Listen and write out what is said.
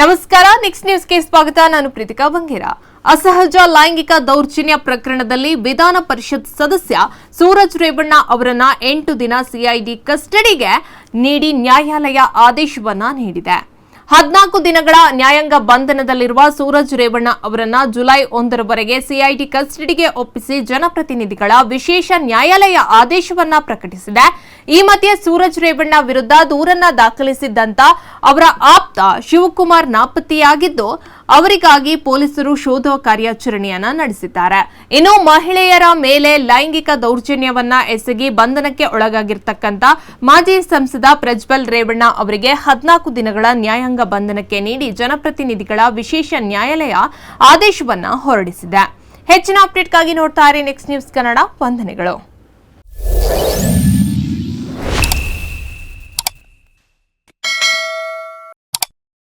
ನಮಸ್ಕಾರ ನೆಕ್ಸ್ಟ್ ನ್ಯೂಸ್ಗೆ ಸ್ವಾಗತ. ನಾನು ಪ್ರೀತಿಕಾ ಬಂಗೇರ. ಅಸಹಜ ಲೈಂಗಿಕ ದೌರ್ಜನ್ಯ ಪ್ರಕರಣದಲ್ಲಿ ವಿಧಾನ ಪರಿಷತ್ ಸದಸ್ಯ ಸೂರಜ್ ರೇವಣ್ಣ ಅವರನ್ನ ಎಂಟು ದಿನ ಸಿಐಡಿ ಕಸ್ಟಡಿಗೆ ನೀಡಿ ನ್ಯಾಯಾಲಯ ಆದೇಶವನ್ನ ನೀಡಿದೆ. ಹದಿನಾಲ್ಕು ದಿನಗಳ ನ್ಯಾಯಾಂಗ ಬಂಧನದಲ್ಲಿರುವ ಸೂರಜ್ ರೇವಣ್ಣ ಅವರನ್ನ ಜುಲೈ ಒಂದರವರೆಗೆ ಸಿಐಟಿ ಕಸ್ಟಡಿಗೆ ಒಪ್ಪಿಸಿ ಜನಪ್ರತಿನಿಧಿಗಳ ವಿಶೇಷ ನ್ಯಾಯಾಲಯ ಆದೇಶವನ್ನ ಪ್ರಕಟಿಸಿದೆ. ಈ ಮಧ್ಯೆ ಸೂರಜ್ ರೇವಣ್ಣ ವಿರುದ್ಧ ದೂರನ್ನ ದಾಖಲಿಸಿದ್ದಂತ ಅವರ ಆಪ್ತ ಶಿವಕುಮಾರ್ ನಾಪತ್ತೆಯಾಗಿದ್ದು ಅವರಿಗಾಗಿ ಪೊಲೀಸರು ಶೋಧ ಕಾರ್ಯಾಚರಣೆಯನ್ನ ನಡೆಸಿದ್ದಾರೆ. ಇನ್ನು ಮಹಿಳೆಯರ ಮೇಲೆ ಲೈಂಗಿಕ ದೌರ್ಜನ್ಯವನ್ನ ಎಸಗಿ ಬಂಧನಕ್ಕೆ ಒಳಗಾಗಿರ್ತಕ್ಕಂಥ ಮಾಜಿ ಸಂಸದ ಪ್ರಜ್ವಲ್ ರೇವಣ್ಣ ಅವರಿಗೆ ಹದಿನಾಲ್ಕು ದಿನಗಳ ನ್ಯಾಯಾಂಗ ಬಂಧನಕ್ಕೆ ನೀಡಿ ಜನಪ್ರತಿನಿಧಿಗಳ ವಿಶೇಷ ನ್ಯಾಯಾಲಯ ಆದೇಶವನ್ನ ಹೊರಡಿಸಿದೆ. ಹೆಚ್ಚಿನ ಅಪ್ಡೇಟ್ಗಾಗಿ ನೋಡ್ತಾ ನೆಕ್ಸ್ಟ್ ನ್ಯೂಸ್ ಕನ್ನಡ ವಂದನೆಗಳು.